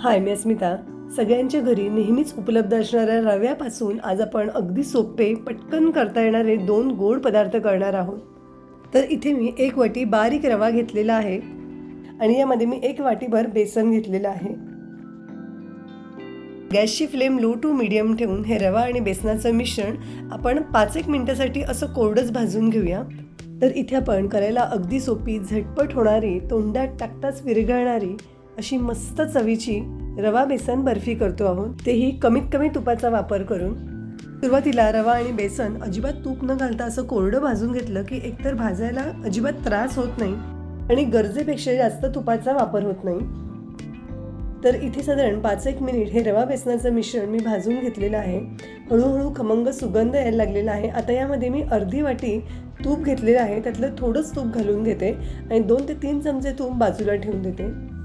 हाय मी अस्मिता. सगळ्यांच्या घरी नेहमीच उपलब्ध असणाऱ्या रव्यापासून आज आपण अगदी सोपे पटकन करता येणारे दोन गोड पदार्थ करणार आहोत. तर इथे मी एक वाटी बारीक रवा घेतलेला आहे आणि यामध्ये मी एक वाटीभर बेसन घेतलेलं आहे. गॅसची फ्लेम लो टू मिडियम ठेवून हे रवा आणि बेसनाचं मिश्रण आपण पाच एक मिनटासाठी असं कोरडंच भाजून घेऊया. तर इथे आपण करायला अगदी सोपी झटपट होणारी तोंडात टाकताच विरघळणारी अशी मस्त चवीची रवा बेसन बर्फी करतो आहोत. तेही कमीत कमी तुपाचा वापर करून. सुरुवातीला रवा आणि बेसन अजिबात तूप न घालता असं कोरडं भाजून घेतलं की एकतर भाजायला अजिबात त्रास होत नाही आणि गरजेपेक्षा जास्त तुपाचा वापर होत नाही. तर इथे साधारण पाच एक मिनिट हे रवा बेसनाचं मिश्रण मी भाजून घेतलेलं आहे. हळूहळू खमंग सुगंध यायला लागलेला आहे. आता यामध्ये मी अर्धी वाटी तूप घेतलेलं आहे. त्यातलं थोडंच तूप घालून घेते आणि दोन ते तीन चमचे तूप बाजूला ठेवून देते.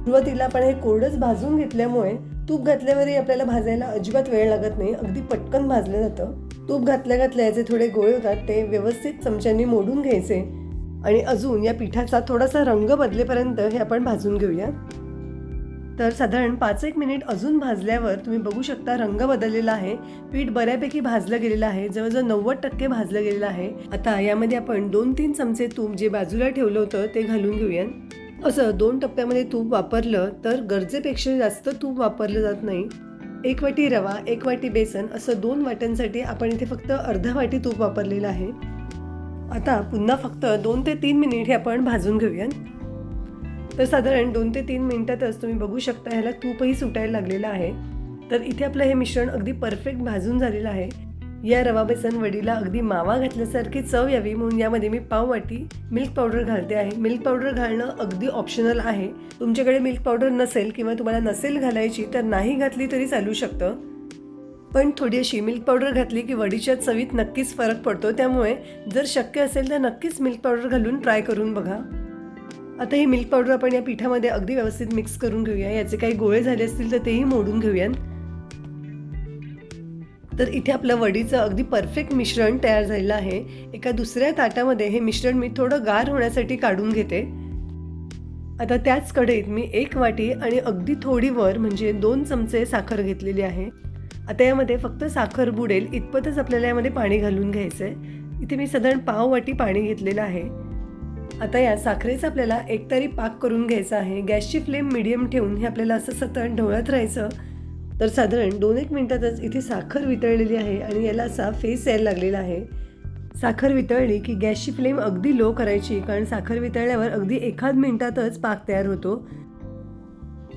सुरुवातीला आपण हे कोरडंच भाजून घेतल्यामुळे तूप घातल्यावरही आपल्याला भाजायला अजिबात वेळ लागत नाही. अगदी पटकन भाजलं जातं. तूप घातल्या घातल्या याचे थोडे गोळे होतात. ते व्यवस्थित चमच्यांनी मोडून घ्यायचे. आणि अजून या पिठाचा थोडासा रंग बदलेपर्यंत हे आपण भाजून घेऊया. तर साधारण पाच एक मिनिट अजून भाजल्यावर तुम्ही बघू शकता रंग बदललेला आहे. पीठ बऱ्यापैकी भाजलं गेलेलं आहे. जवळजवळ नव्वद टक्के भाजलं गेलेलं आहे. आता यामध्ये आपण दोन तीन चमचे तूप जे बाजूला ठेवलं होतं ते घालून घेऊया. असं दोन टप्प्यामध्ये तूप वापरलं तर गरजेपेक्षा जास्त तूप वापरलं जात नाही. एक वाटी रवा एक वाटी बेसन असं दोन वाट्यांसाठी आपण इथे फक्त अर्धा वाटी तूप वापरलेलं आहे. आता पुन्हा फक्त दोन ते तीन मिनिट हे आपण भाजून घेऊया तर साधारण दोन ते तीन मिनिटातच तुम्ही बघू शकता ह्याला तूपही सुटायला लागलेलं आहे. तर इथे आपलं हे मिश्रण अगदी परफेक्ट भाजून झालेलं आहे. या रवा बेसन वडीला अगदी मावा घातल्यासारखी चव यावी म्हणून यामध्ये मी पाव वाटी मिल्क पावडर घालते आहे. मिल्क पावडर घालणं अगदी ऑप्शनल आहे. तुमच्याकडे मिल्क पावडर नसेल किंवा तुम्हाला नसेल घालायची तर नाही घातली तरी चालू शकतं. पण थोडी अशी मिल्क पावडर घातली की वडीच्या चवीत नक्कीच फरक पडतो. त्यामुळे जर शक्य असेल तर नक्कीच मिल्क पावडर घालून ट्राय करून बघा. आता ही मिल्क पावडर आपण या पिठामध्ये अगदी व्यवस्थित मिक्स करून घेऊया. याचे काही गोळे झाले असतील तर तेही मोडून घेऊयात. तर इथे आपलं वडीचं अगदी परफेक्ट मिश्रण तयार झालेलं आहे. एका दुसऱ्या ताटामध्ये हे मिश्रण मी थोडं गार होण्यासाठी काढून घेते. आता त्याच कढईत मी एक वाटी आणि अगदी थोडी वर म्हणजे दोन चमचे साखर घेतलेली आहे. आता यामध्ये फक्त साखर बुडेल इतपतच आपल्याला यामध्ये पाणी घालून घ्यायचं आहे इथे मी साधारण पाव वाटी पाणी घेतलेलं आहे. आता या साखरेचा आपल्याला एकतरी पाक करून घ्यायचा आहे. गॅसची फ्लेम मिडियम ठेवून हे आपल्याला असं सतत ढवळत राहायचं. तर साधारण दोन एक मिनटातच इथे साखर वितळलेली आहे आणि याला असा फेस यायला लागलेला आहे. साखर वितळली की गॅसची फ्लेम अगदी लो करायची कारण साखर वितळल्यावर अगदी एखाद मिनटातच पाक तयार होतो.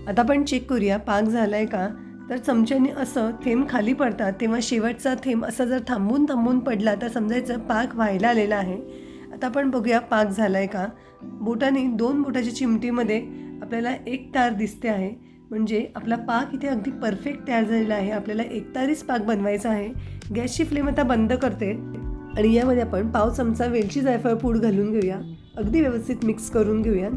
आता आपण चेक करूया पाक झाला आहे का? तर चमच्याने असं थेंब खाली पडतात तेव्हा शेवटचा थेंब असा जर थांबून थांबून पडला तर समजायचं पाक व्हायला आलेला आहे. आता आपण बघूया पाक झाला आहे का? बोटाने दोन बोटाच्या चिमटीमध्ये आपल्याला एक तार दिसते आहे. म्हणजे आपला पाक इथे अगदी परफेक्ट तयार झालेला आहे. आपल्याला एकतारीच पाक बनवायचा आहे. गॅसची फ्लेम आता बंद करते. आणि यामध्ये आपण पाव चमचा वेलची जायफळ पूड घालून घेऊया. अगदी व्यवस्थित मिक्स करून घेऊया.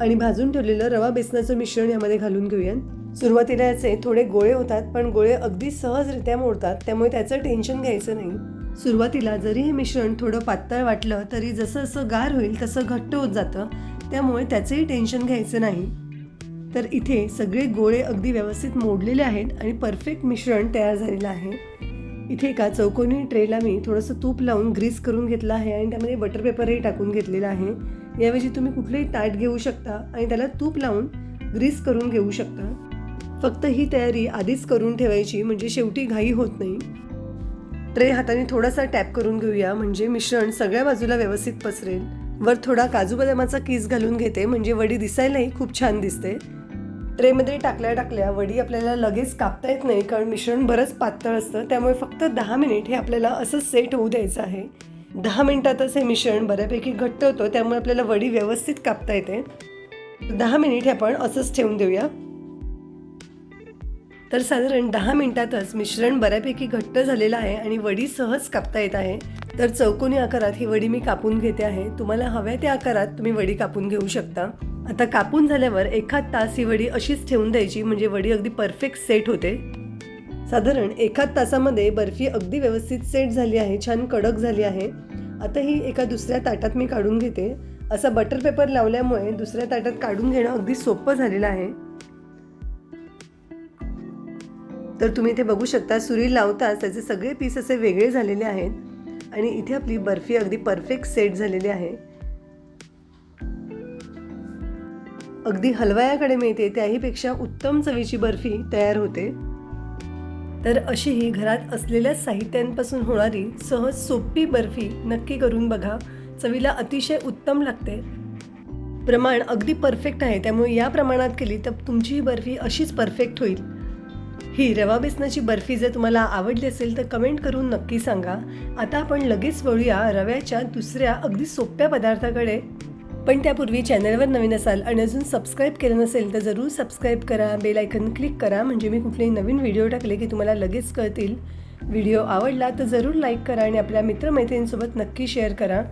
आणि भाजून ठेवलेलं रवा बेसनाचं मिश्रण यामध्ये घालून घेऊया. सुरुवातीला याचे थोडे गोळे होतात पण गोळे अगदी सहजरित्या मोडतात. त्यामुळे त्याचं टेन्शन घ्यायचं नाही. सुरुवातीला जरी हे मिश्रण थोडं पातळ वाटलं तरी जसं जसं गार होईल तसं घट्ट होत जातं. त्यामुळे त्याचंही टेन्शन घ्यायचं नाही. तर इथे सगळे गोळे अगदी व्यवस्थित मोडलेले आहेत आणि परफेक्ट मिश्रण तयार झालेलं आहे. इथे एका चौकोनी ट्रेला मी थोडंसं तूप लावून ग्रीस करून घेतलं आहे आणि त्यामध्ये बटर पेपरही टाकून घेतलेला आहे. याऐवजी तुम्ही कुठलंही ताट घेऊ शकता आणि त्याला तूप लावून ग्रीस करून घेऊ शकता. फक्त ही तयारी आधीच करून ठेवायची म्हणजे शेवटी घाई होत नाही. ट्रे हाताने थोडासा टॅप करून घेऊया म्हणजे मिश्रण सगळ्या बाजूला व्यवस्थित पसरेल. वर थोडा काजू बदामाचा किस घालून घेते म्हणजे वडी दिसायलाही खूप छान दिसते. ट्रेमध्ये टाकल्या टाकल्या वडी आपल्याला लगेच कापता येत नाही कारण मिश्रण बरंच पातळ असतं. त्यामुळे फक्त दहा मिनिट हे आपल्याला असं सेट होऊ द्यायचं आहे. दहा मिनिटातच हे मिश्रण बऱ्यापैकी घट्ट होतं त्यामुळे आपल्याला वडी व्यवस्थित कापता येते. दहा मिनिट हे आपण असंच ठेवून देऊया. तर साधारण दहा मिनिटातच मिश्रण बऱ्यापैकी घट्ट झालेलं आहे आणि वडी सहज कापता येत आहे. तर चौकोनी आकारात ही वडी मी कापून घेते आहे. तुम्हाला हव्या त्या आकारात तुम्ही वडी कापून घेऊ शकता. आता कापून झाल्यावर एखाद तास ही वडी अशीच ठेवून द्यायची म्हणजे वडी अगदी परफेक्ट सेट होते. साधारण एखाद तासामध्ये बर्फी अगदी व्यवस्थित सेट झाली आहे छान कडक झाली आहे. आता ही एका दुसऱ्या ताटात मी काढून घेते. असा बटर पेपर लावल्यामुळे दुसऱ्या ताटात काढून घेणं अगदी सोपं झालेलं आहे. तर तुम्ही इथे बघू शकता सुरी लावताच त्याचे सगळे पीस असे वेगळे झालेले आहेत. आणि इथे आपली बर्फी अगदी परफेक्ट सेट झालेली आहे. अगदी हलवायाकडे मिळते त्याहीपेक्षा उत्तम चवीची बर्फी तयार होते. तर अशी ही घरात असलेल्या साहित्यांपासून होणारी सहज सोपी बर्फी नक्की करून बघा. चवीला अतिशय उत्तम लागते. प्रमाण अगदी परफेक्ट आहे त्यामुळे या प्रमाणात केली तर तुमची ही बर्फी अशीच परफेक्ट होईल. ही रवा बेसनाची बर्फी जर तुम्हाला आवडली असेल तर कमेंट करून नक्की सांगा. आता आपण लगेच वळूया रव्याच्या दुसऱ्या अगदी सोप्या पदार्थाकडे. पण त्यापूर्वी चॅनलवर नवीन असाल आणि अजून सबस्क्राईब केलं नसेल तर जरूर सबस्क्राईब करा बेल आयकन क्लिक करा. म्हणजे मी कुठलेही नवीन व्हिडिओ टाकले की तुम्हाला लगेच कळतील. व्हिडिओ आवडला तर जरूर लाईक करा आणि आपल्या मित्रमैत्रिणींसोबत नक्की शेअर करा.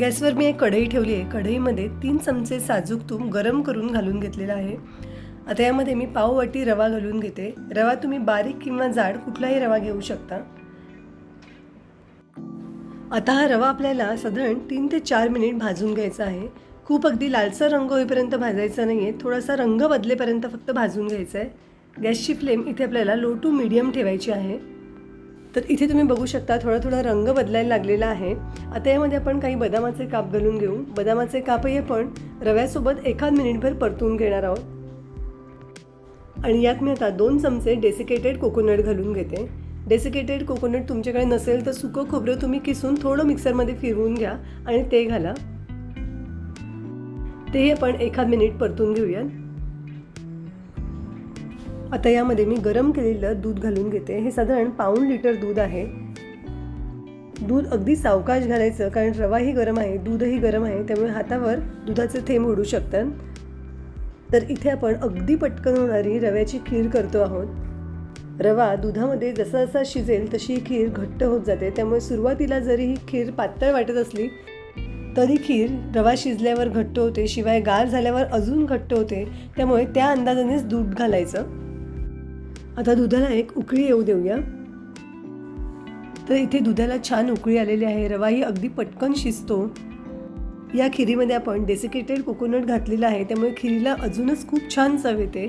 गॅसवर मी एक कढई ठेवली आहे. कढईमध्ये तीन चमचे साजूक तूप गरम करून घालून घेतलेलं आहे. आता यामध्ये मी पाववाटी रवा घालून घेते. रवा तुम्ही बारीक किंवा जाड कुठलाही रवा घेऊ शकता. आता हा रवा आपल्याला साधारण तीन ते चार मिनिट भाजून घ्यायचा आहे. खूप अगदी लालसर रंग होईपर्यंत भाजायचा नाही आहे थोडासा रंग बदलेपर्यंत फक्त भाजून घ्यायचा आहे गॅसची फ्लेम इथे आपल्याला लो टू मिडियम ठेवायची आहे. तर इथे तुम्ही बघू शकता थोडा थोडा रंग बदलायला लागलेला आहे. आता यामध्ये आपण काही बदामाचे काप घालून घेऊ. बदामाचे कापही आपण रव्यासोबत एखाद मिनिटभर परतून घेणार आहोत. आणि यात मी आता दोन चमचे डेसिकेटेड कोकोनट घालून घेते. डेसिकेटेड कोकोनट तुमच्याकडे नसेल तर सुकं खोबरं तुम्ही किसून थोडं मिक्सरमध्ये फिरवून घ्या आणि ते घाला. तेही आपण एखाद मिनिट परतून घेऊया आता यामध्ये मी गरम केलेलं दूध घालून घेते. हे साधारण पाऊण लिटर दूध आहे. दूध अगदी सावकाश घालायचं कारण रवाही गरम आहे दूधही गरम आहे त्यामुळे हातावर दुधाचे थेंब उडू शकतात. तर इथे आपण अगदी पटकन होणारी रव्याची खीर करतो आहोत. रवा दुधामध्ये जसा जसा शिजेल तशी ही खीर घट्ट होत जाते. त्यामुळे सुरुवातीला जरी ही खीर पातळ वाटत असली तरी खीर रवा शिजल्यावर घट्ट होते. शिवाय गार झाल्यावर अजून घट्ट होते. त्यामुळे त्या अंदाजानेच दूध घालायचं. आता दुधाला एक उकळी येऊ देऊया. तर इथे दुधाला छान उकळी आलेली आहे. रवाही अगदी पटकन शिजतो. या खिरीमध्ये आपण डेसिकेटेड कोकोनट घातलेला आहे. त्यामुळे खिरीला अजूनच खूप छान चव येते.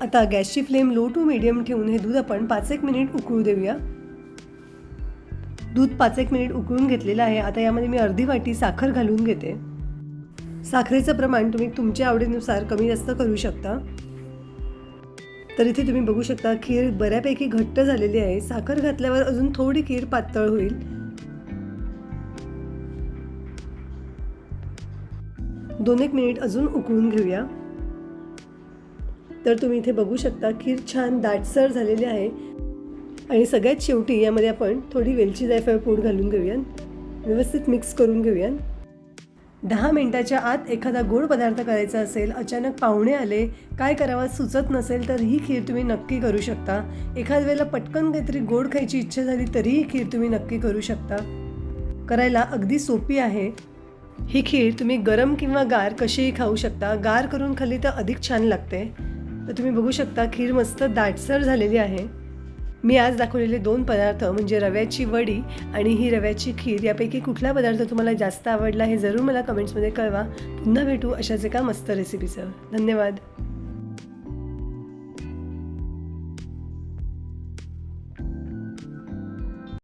आता गॅसची फ्लेम लो टू मिडियम ठेवून हे दूध आपण पाच एक मिनिट उकळू देऊया. दूध पाच एक मिनिट उकळून घेतलेलं आहे. आता यामध्ये मी अर्धी वाटी साखर घालून घेते. साखरेचं प्रमाण तुम्ही तुमच्या आवडीनुसार कमी जास्त करू शकता. तर इथे तुम्ही बघू शकता खीर बऱ्यापैकी घट्ट झालेली आहे. साखर घातल्यावर अजून थोडी खीर पातळ होईल. दोन एक मिनिट अजून उकळून घेऊया. तर तुम्ही इथे बघू शकता खीर छान दाटसर झालेली आहे. आणि सगळ्यात शेवटी यामध्ये आपण थोडी वेलची जायफळ पूड घालून घेऊया व्यवस्थित मिक्स करून घेऊया दहा मिनिटाच्या आत एखादा गोड पदार्थ करायचा असेल अचानक पाहुणे आले काय करावं सुचत नसेल तर ही खीर तुम्ही नक्की करू शकता. एखाद वेळेला पटकन काहीतरी गोड खायची इच्छा झाली तरीही खीर तुम्ही नक्की करू शकता. करायला अगदी सोपी आहे. ही खीर तुम्ही गरम किंवा गार कशीही खाऊ शकता. गार करून खाल्ली तर अधिक छान लागते. तर तुम्ही बघू शकता खीर मस्त दाटसर झालेली आहे. मी आज दाखवलेले दोन पदार्थ म्हणजे रव्याची वडी आणि ही रव्याची खीर यापैकी कुठला पदार्थ तुम्हाला जास्त आवडला हे जरूर मला कमेंट्समध्ये कळवा. पुन्हा भेटू अशाच एका मस्त रेसिपीसह धन्यवाद.